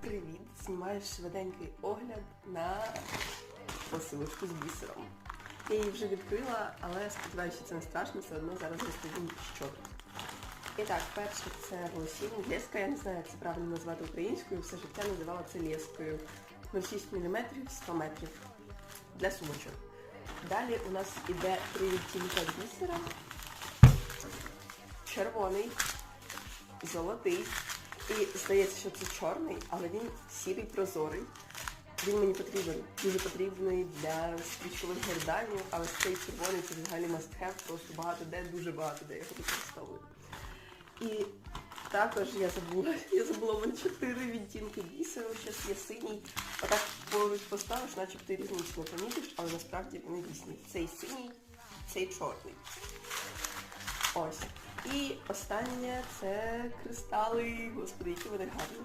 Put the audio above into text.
Привіт! Знімаю швиденький огляд на посилочку з бісером. Я її вже відкрила, але сподіваюся, що це не страшно, все одно зараз розповім, що тут. І так, перше це волосіння. Леска, я не знаю, як це правильно назвати українською, все життя називала це лескою. 0,6 мм 100 метрів для сумочок. Далі у нас іде три відтінка бісера. Червоний, золотий. І здається, що це чорний, але він сірий прозорий. Він мені потрібен, дуже потрібний для свічкових герданів, але цей червоний це взагалі must have, просто багато де, дуже багато де я його використовую. І також я забула, я забула в мене чотири відтінки бісеру, зараз є синій. Отак поруч поставиш, начебто різницю не помітиш, але насправді вони різні. Цей синій, цей чорний. Ось. І останнє це кристали. Господи, які вони гарні.